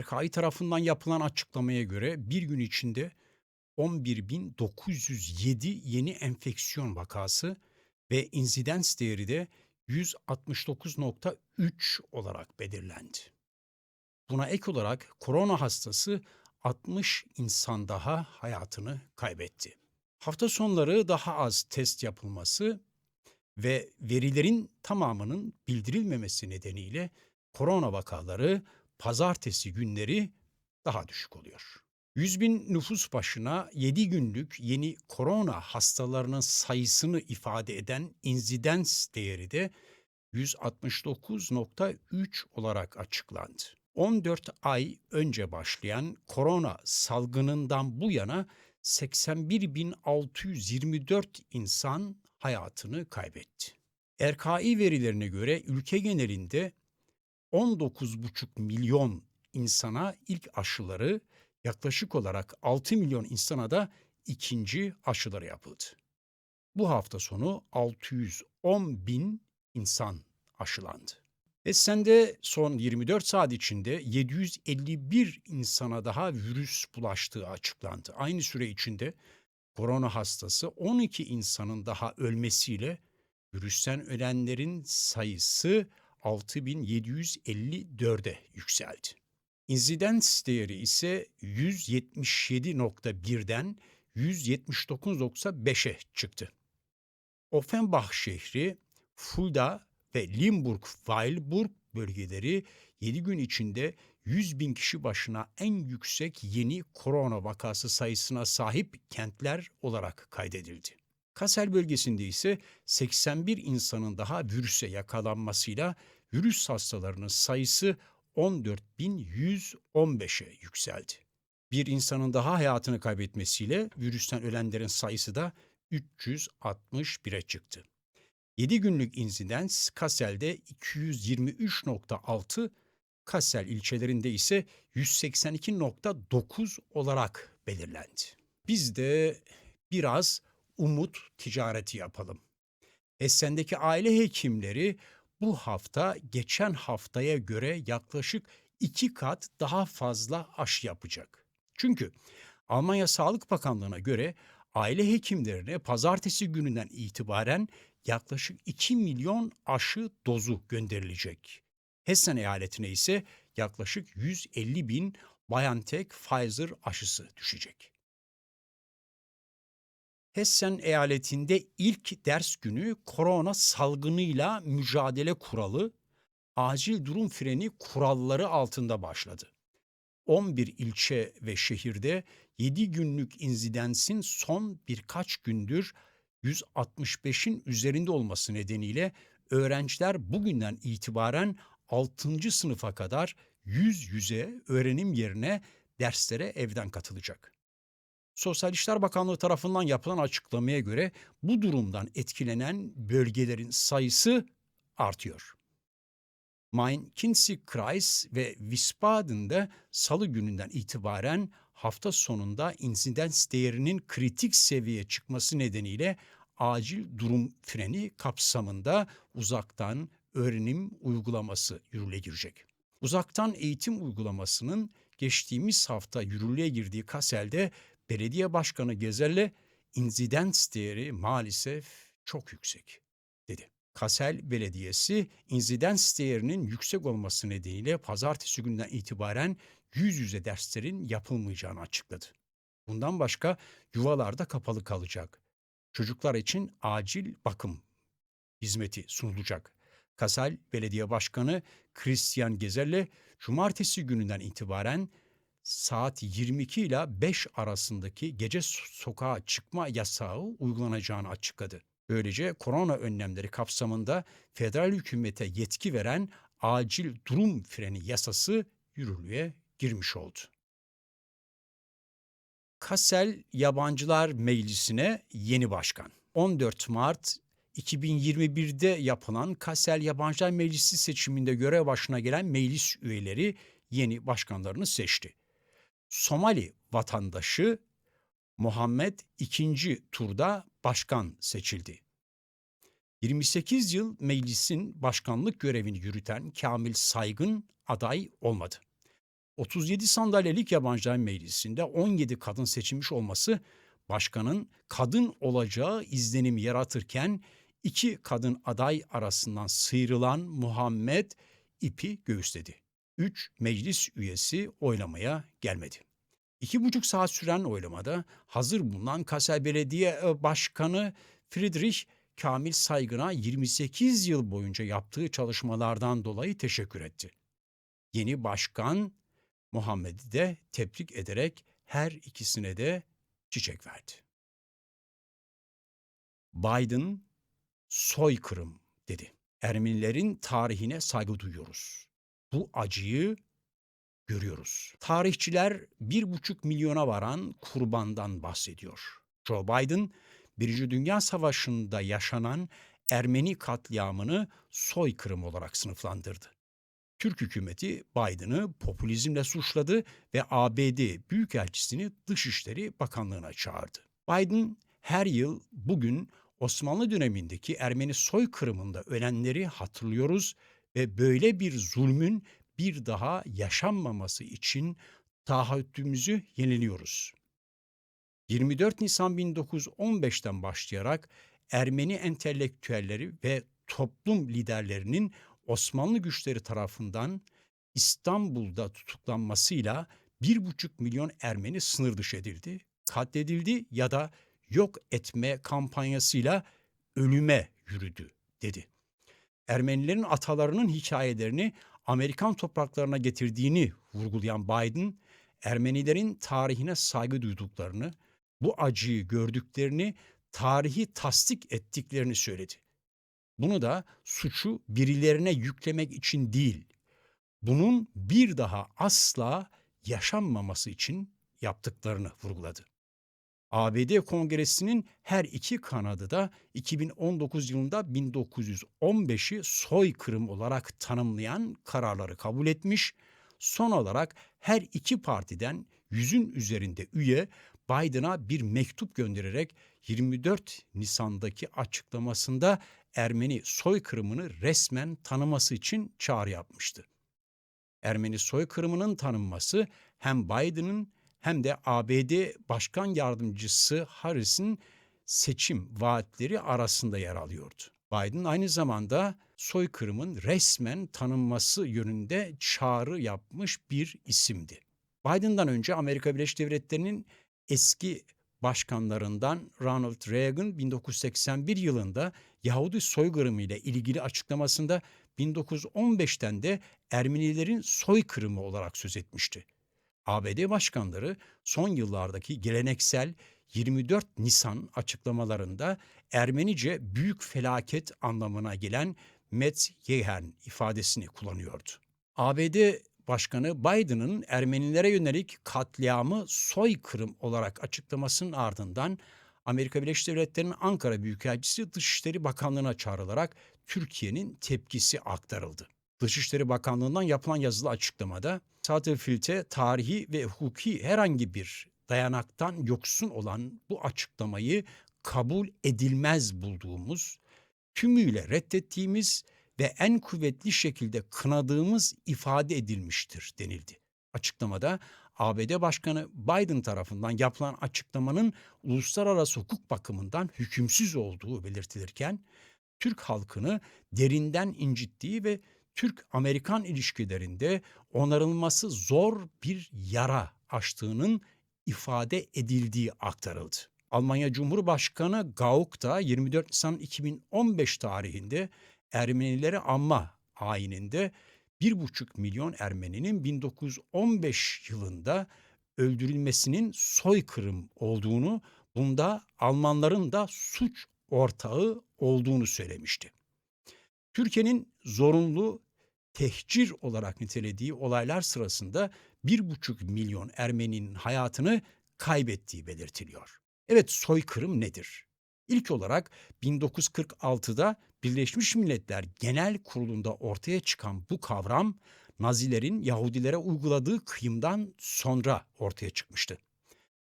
RKI tarafından yapılan açıklamaya göre bir gün içinde 11.907 yeni enfeksiyon vakası ve insidens değeri de 169.3 olarak belirlendi. Buna ek olarak korona hastası 60 insan daha hayatını kaybetti. Hafta sonları daha az test yapılması ve verilerin tamamının bildirilmemesi nedeniyle korona vakaları pazartesi günleri daha düşük oluyor. 100 bin nüfus başına 7 günlük yeni korona hastalarının sayısını ifade eden insidens değeri de 169.3 olarak açıklandı. 14 ay önce başlayan korona salgınından bu yana 81.624 insan hayatını kaybetti. RKI verilerine göre ülke genelinde 19,5 milyon insana ilk aşıları, yaklaşık olarak 6 milyon insana da ikinci aşıları yapıldı. Bu hafta sonu 610 bin insan aşılandı. Esen'de son 24 saat içinde 751 insana daha virüs bulaştığı açıklandı. Aynı süre içinde korona hastası 12 insanın daha ölmesiyle virüsten ölenlerin sayısı 6754'e yükseldi. İnsidens değeri ise 177.1'den 179.5'e çıktı. Offenbach şehri, Fulda ve Limburg-Weilburg bölgeleri 7 gün içinde 100 bin kişi başına en yüksek yeni korona vakası sayısına sahip kentler olarak kaydedildi. Kassel bölgesinde ise 81 insanın daha virüse yakalanmasıyla virüs hastalarının sayısı 14.115'e yükseldi. Bir insanın daha hayatını kaybetmesiyle virüsten ölenlerin sayısı da 361'e çıktı. 7 günlük insidens Kassel'de 223.6, Kassel ilçelerinde ise 182.9 olarak belirlendi. Biz de biraz umut ticareti yapalım. Esen'deki aile hekimleri bu hafta geçen haftaya göre yaklaşık iki kat daha fazla aşı yapacak. Çünkü Almanya Sağlık Bakanlığı'na göre aile hekimlerine pazartesi gününden itibaren yaklaşık 2 milyon aşı dozu gönderilecek. Hessen eyaletine ise yaklaşık 150 bin BioNTech Pfizer aşısı düşecek. Hessen eyaletinde ilk ders günü korona salgınıyla mücadele kuralı, acil durum freni kuralları altında başladı. 11 ilçe ve şehirde 7 günlük inzidensin son birkaç gündür 165'in üzerinde olması nedeniyle öğrenciler bugünden itibaren 6. sınıfa kadar yüz yüze öğrenim yerine derslere evden katılacak. Sosyal İşler Bakanlığı tarafından yapılan açıklamaya göre bu durumdan etkilenen bölgelerin sayısı artıyor. Main-Kinzig-Kreis ve Wiesbaden'de salı gününden itibaren hafta sonunda insidens değerinin kritik seviyeye çıkması nedeniyle acil durum freni kapsamında uzaktan öğrenim uygulaması yürürlüğe girecek. Uzaktan eğitim uygulamasının geçtiğimiz hafta yürürlüğe girdiği Kassel'de belediye başkanı Gezer'le insidens değeri maalesef çok yüksek dedi. Kassel Belediyesi insidens değerinin yüksek olması nedeniyle pazartesi günden itibaren yüz yüze derslerin yapılmayacağını açıkladı. Bundan başka yuvalarda kapalı kalacak. Çocuklar için acil bakım hizmeti sunulacak. Kassel Belediye Başkanı Christian Gezer'le cumartesi gününden itibaren saat 22 ile 5 arasındaki gece sokağa çıkma yasağı uygulanacağını açıkladı. Böylece korona önlemleri kapsamında federal hükümete yetki veren acil durum freni yasası yürürlüğe girmiş oldu. Kassel Yabancılar Meclisi'ne yeni başkan. 14 Mart 2021'de yapılan Kassel Yabancılar Meclisi seçiminde görev başına gelen meclis üyeleri yeni başkanlarını seçti. Somali vatandaşı Muhammed ikinci turda başkan seçildi. 28 yıl meclisin başkanlık görevini yürüten Kamil Saygın aday olmadı. 37 sandalyelik yabancılar meclisinde 17 kadın seçilmiş olması başkanın kadın olacağı izlenimi yaratırken iki kadın aday arasından sıyrılan Muhammed ipi göğüsledi. Üç meclis üyesi oylamaya gelmedi. İki buçuk saat süren oylamada hazır bulunan Kassel Belediye e, Başkanı Friedrich Kamil Saygın'a 28 yıl boyunca yaptığı çalışmalardan dolayı teşekkür etti. Yeni başkan Muhammed'i de tebrik ederek her ikisine de çiçek verdi. Biden soykırım dedi. Ermenilerin tarihine saygı duyuyoruz. Bu acıyı görüyoruz. Tarihçiler bir buçuk milyona varan kurbandan bahsediyor. Joe Biden, Birinci Dünya Savaşı'nda yaşanan Ermeni katliamını soykırım olarak sınıflandırdı. Türk hükümeti Biden'ı popülizmle suçladı ve ABD Büyükelçisini Dışişleri Bakanlığı'na çağırdı. Biden her yıl bugün Osmanlı dönemindeki Ermeni soykırımında ölenleri hatırlıyoruz ve böyle bir zulmün bir daha yaşanmaması için taahhütümüzü yeniliyoruz. 24 Nisan 1915'ten başlayarak Ermeni entelektüelleri ve toplum liderlerinin Osmanlı güçleri tarafından İstanbul'da tutuklanmasıyla bir buçuk milyon Ermeni sınır dışı edildi, katledildi ya da yok etme kampanyasıyla ölüme yürüdü dedi. Ermenilerin atalarının hikayelerini Amerikan topraklarına getirdiğini vurgulayan Biden, Ermenilerin tarihine saygı duyduklarını, bu acıyı gördüklerini, tarihi tasdik ettiklerini söyledi. Bunu da suçu birilerine yüklemek için değil, bunun bir daha asla yaşanmaması için yaptıklarını vurguladı. ABD Kongresi'nin her iki kanadı da 2019 yılında 1915'i soykırım olarak tanımlayan kararları kabul etmiş. Son olarak her iki partiden yüzün üzerinde üye Biden'a bir mektup göndererek 24 Nisan'daki açıklamasında Ermeni soykırımını resmen tanıması için çağrı yapmıştı. Ermeni soykırımının tanınması hem Biden'ın hem de ABD Başkan Yardımcısı Harris'in seçim vaatleri arasında yer alıyordu. Biden aynı zamanda soykırımın resmen tanınması yönünde çağrı yapmış bir isimdi. Biden'dan önce Amerika Birleşik Devletleri'nin eski başkanlarından Ronald Reagan 1981 yılında Yahudi soykırımı ile ilgili açıklamasında 1915'ten de Ermenilerin soykırımı olarak söz etmişti. ABD başkanları son yıllardaki geleneksel 24 Nisan açıklamalarında Ermenice büyük felaket anlamına gelen Metz Yehen ifadesini kullanıyordu. ABD Başkanı Biden'ın Ermenilere yönelik katliamı soykırım olarak açıklamasının ardından Amerika Birleşik Devletleri'nin Ankara Büyükelçisi Dışişleri Bakanlığı'na çağrılarak Türkiye'nin tepkisi aktarıldı. Dışişleri Bakanlığı'ndan yapılan yazılı açıklamada Satterfield'e tarihi ve hukuki herhangi bir dayanaktan yoksun olan bu açıklamayı kabul edilmez bulduğumuz, tümüyle reddettiğimiz ve en kuvvetli şekilde kınadığımız ifade edilmiştir denildi. Açıklamada ABD Başkanı Biden tarafından yapılan açıklamanın uluslararası hukuk bakımından hükümsüz olduğu belirtilirken Türk halkını derinden incittiği ve Türk-Amerikan ilişkilerinde onarılması zor bir yara açtığının ifade edildiği aktarıldı. Almanya Cumhurbaşkanı Gauck da 24 Nisan 2015 tarihinde Ermenileri anma ayininde 1,5 milyon Ermeninin 1915 yılında öldürülmesinin soykırım olduğunu, bunda Almanların da suç ortağı olduğunu söylemişti. Türkiye'nin zorunlu tehcir olarak nitelediği olaylar sırasında 1,5 milyon Ermeninin hayatını kaybettiği belirtiliyor. Evet soykırım nedir? İlk olarak 1946'da Birleşmiş Milletler Genel Kurulu'nda ortaya çıkan bu kavram Nazilerin Yahudilere uyguladığı kıyımdan sonra ortaya çıkmıştı.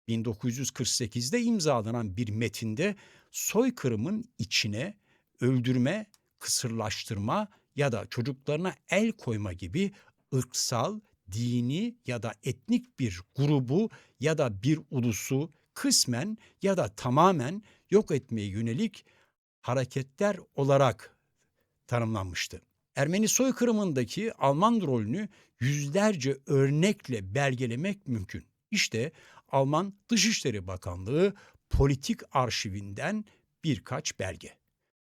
1948'de imzalanan bir metinde soykırımın içine öldürme, kısırlaştırma ya da çocuklarına el koyma gibi ırksal, dini ya da etnik bir grubu ya da bir ulusu kısmen ya da tamamen yok etmeye yönelik hareketler olarak tanımlanmıştı. Ermeni soykırımındaki Alman rolünü yüzlerce örnekle belgelemek mümkün. İşte Alman Dışişleri Bakanlığı politik arşivinden birkaç belge.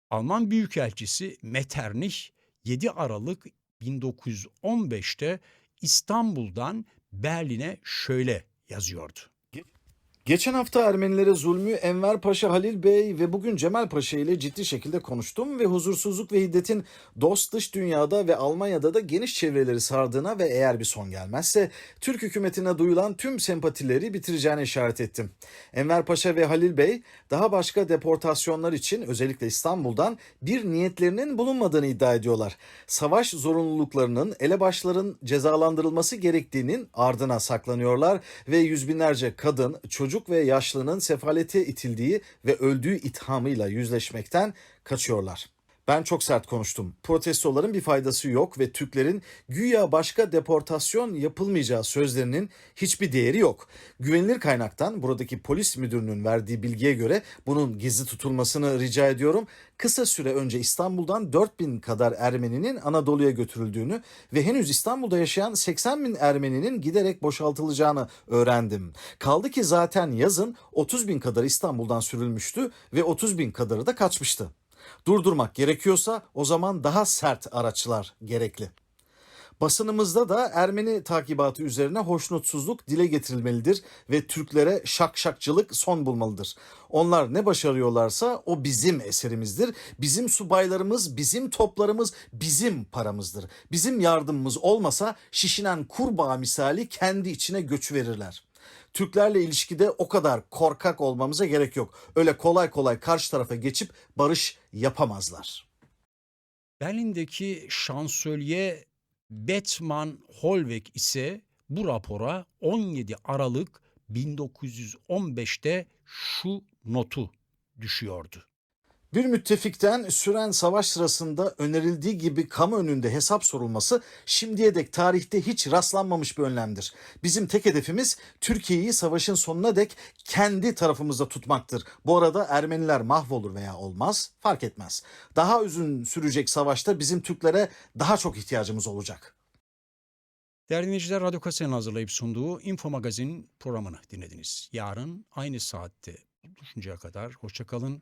Alman Büyükelçisi Metternich 7 Aralık 1915'te İstanbul'dan Berlin'e şöyle yazıyordu. Geçen hafta Ermenilere zulmü Enver Paşa Halil Bey ve bugün Cemal Paşa ile ciddi şekilde konuştum ve huzursuzluk ve hiddetin dost dış dünyada ve Almanya'da da geniş çevreleri sardığına ve eğer bir son gelmezse Türk hükümetine duyulan tüm sempatileri bitireceğine işaret ettim. Enver Paşa ve Halil Bey daha başka deportasyonlar için özellikle İstanbul'dan bir niyetlerinin bulunmadığını iddia ediyorlar. Savaş zorunluluklarının elebaşların cezalandırılması gerektiğinin ardına saklanıyorlar ve yüz binlerce kadın, çocuk ve yaşlının sefalete itildiği ve öldüğü ithamıyla yüzleşmekten kaçıyorlar. Ben çok sert konuştum. Protestoların bir faydası yok ve Türklerin güya başka deportasyon yapılmayacağı sözlerinin hiçbir değeri yok. Güvenilir kaynaktan buradaki polis müdürünün verdiği bilgiye göre bunun gizli tutulmasını rica ediyorum. Kısa süre önce İstanbul'dan 4000 kadar Ermeninin Anadolu'ya götürüldüğünü ve henüz İstanbul'da yaşayan 80 bin Ermeninin giderek boşaltılacağını öğrendim. Kaldı ki zaten yazın 30 bin kadar İstanbul'dan sürülmüştü ve 30 bin kadarı da kaçmıştı. Durdurmak gerekiyorsa o zaman daha sert araçlar gerekli. Basınımızda da Ermeni takibatı üzerine hoşnutsuzluk dile getirilmelidir ve Türklere şakşakçılık son bulmalıdır. Onlar ne başarıyorlarsa o bizim eserimizdir. Bizim subaylarımız, bizim toplarımız, bizim paramızdır. Bizim yardımımız olmasa şişinen kurbağa misali kendi içine göç verirler. Türklerle ilişkide o kadar korkak olmamıza gerek yok. Öyle kolay kolay karşı tarafa geçip barış yapamazlar. Berlin'deki şansölye Bettman Hollweg ise bu rapora 17 Aralık 1915'te şu notu düşüyordu. Bir müttefikten süren savaş sırasında önerildiği gibi kamu önünde hesap sorulması şimdiye dek tarihte hiç rastlanmamış bir önlemdir. Bizim tek hedefimiz Türkiye'yi savaşın sonuna dek kendi tarafımızda tutmaktır. Bu arada Ermeniler mahvolur veya olmaz fark etmez. Daha uzun sürecek savaşta bizim Türklere daha çok ihtiyacımız olacak. Değerli dinleyiciler, Radyo Kase'nin hazırlayıp sunduğu Info Magazin programını dinlediniz. Yarın aynı saatte buluşuncaya kadar hoşçakalın.